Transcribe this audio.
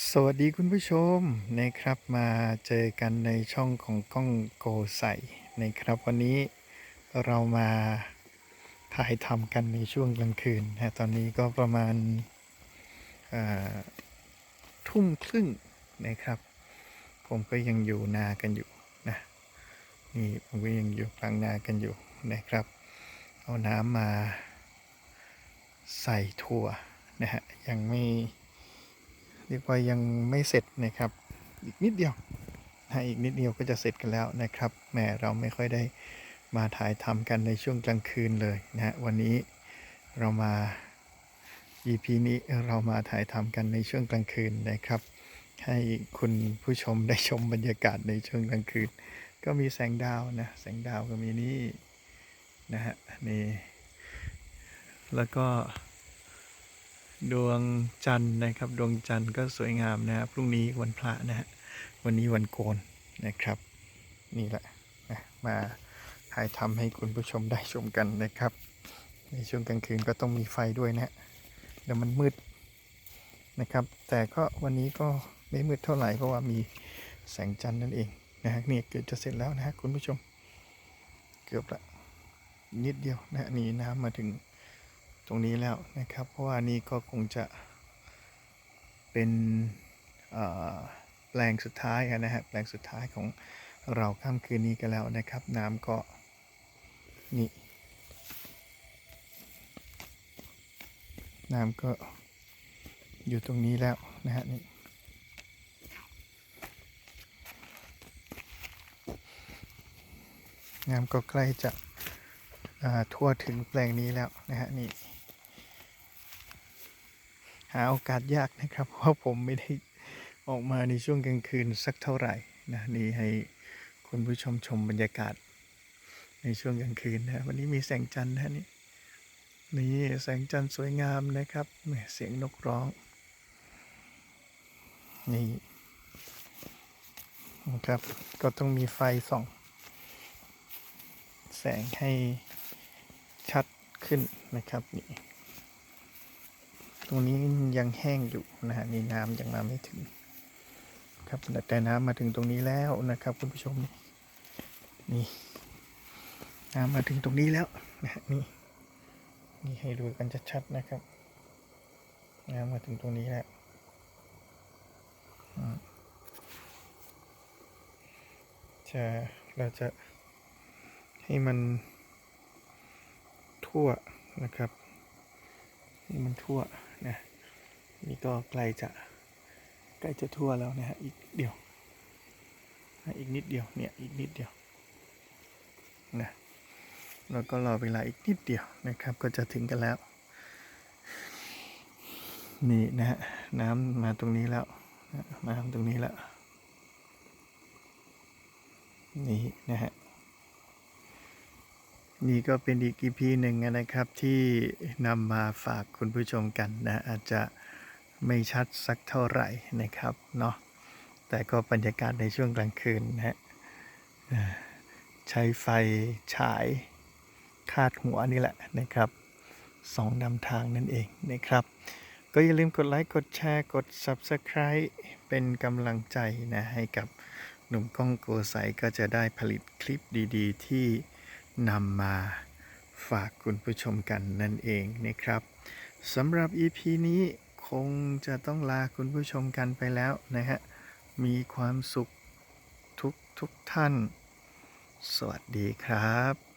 สวัสดีคุณผู้ชมนะครับมาเจอกันในช่องของกล้องโกใสนะครับ วันนี้เรามาถ่ายทำกันในช่วงกลางคืนนะตอนนี้ก็ประมาณาทุ่มครึ่งนะครับ ผมก็ยังอยู่นากันอยู่นะนี่ผมก็ยังอยู่กลางนากันอยู่นะครับ เอาน้ำมาใส่ถั่วนะฮะยังไม่ เรียกว่ายังไม่เสร็จนะครับ อีกนิดเดียวนะอีกนิดเดียวก็จะเสร็จกันแล้วนะครับแหมเราไม่ค่อยได้มาถ่ายทำกันในช่วงกลางคืนเลยนะฮะวันนี้เรามา EP นี้เรามาถ่ายทำกันในช่วงกลางคืนนะครับ ให้คุณผู้ชมได้ชมบรรยากาศในช่วงกลางคืน ก็มีแสงดาวนะแสงดาวก็มีนี่นะฮะนี่แล้วก็ ดวงจันทร์นะครับ ดวงจันทร์ก็สวยงามนะครับพรุ่งนี้วันพระนะฮะวันนี้วันโกนนะครับ นี่แหละนะมาถ่ายทำให้คุณผู้ชมได้ชมกันนะครับ ในช่วงกลางคืนก็ต้องมีไฟด้วยนะฮะเดี๋ยวมันมืดนะครับ แต่ก็วันนี้ก็ไม่มืดเท่าไหร่เพราะว่ามีแสงจันทร์นั่นเองนะฮะนี่เกือบจะเสร็จแล้วนะฮะคุณผู้ชม เกือบละนิดเดียวนะฮะนี่น้ำมาถึง ตรงนี้แล้วนะครับ เพราะว่านี่ก็คงจะเป็นแปลงสุดท้ายนะฮะแปลงสุดท้ายของเราค่ำคืนนี้กันแล้วนะครับ น้ำก็นี่น้ำก็อยู่ตรงนี้แล้วนะฮะนี่น้ำก็ใกล้จะทั่วถึงแปลงนี้แล้วนะฮะนี่ หาโอกาสยากนะครับ เพราะผมไม่ได้ออกมาในช่วงกลางคืนสักเท่าไหร่นะนี่ให้คุณผู้ชมชมบรรยากาศ ในช่วงกลางคืนนะวันนี้มีแสงจันทร์นะนี่นี่แสงจันทร์สวยงามนะครับแม่เสียงนกร้องนี่นะครับก็ต้องมีไฟส่อง แสงให้ชัดขึ้นนะครับนี่ ตรงนี้ยังแห้งอยู่นะฮะนี่น้ำยังมาไม่ถึง ครับแต่น้ำมาถึงตรงนี้แล้วนะครับ คุณผู้ชมนี่น้ำมาถึงตรงนี้แล้วนะฮะนี่นี่ให้ดูกันชัดๆนะครับน้ำมาถึงตรงนี้แล้วอจะเราจะให้มันทั่วนะครับ ให้มันทั่วนะนี่ก็ใกล้จะใกล้จะทั่วแล้วนะฮะอีกเดียวนะอีกนิดเดียวเนี่ยอีกนิดเดียวนะแล้วก็รอเวลาอีกนิดเดียวนะครับ ก็จะถึงกันแล้ว นี่นะฮะน้ำมาตรงนี้แล้วนะมาตรงนี้แล้วนี่นะฮะ นี่ก็เป็นอีก EP หนึ่งนะครับที่นำมาฝากคุณผู้ชมกันนะอาจจะไม่ชัดสักเท่าไหร่นะครับเนาะแต่ก็บรรยากาศในช่วงกลางคืนนะฮะใช้ไฟฉายคาดหัวนี่แหละนะครับสองนำทางนั่นเองนะครับ ก็อย่าลืมกดไลค์ กดแชร์ กด Subscribe เป็นกำลังใจนะให้กับหนุ่มกล้องโกใสก็จะได้ผลิตคลิปดี ๆ ที่ นำมาฝากคุณผู้ชมกันนั่นเองนะครับสำหรับ EP นี้คงจะต้องลาคุณผู้ชมกันไปแล้วนะฮะ มีความสุขทุกทุกท่าน สวัสดีครับ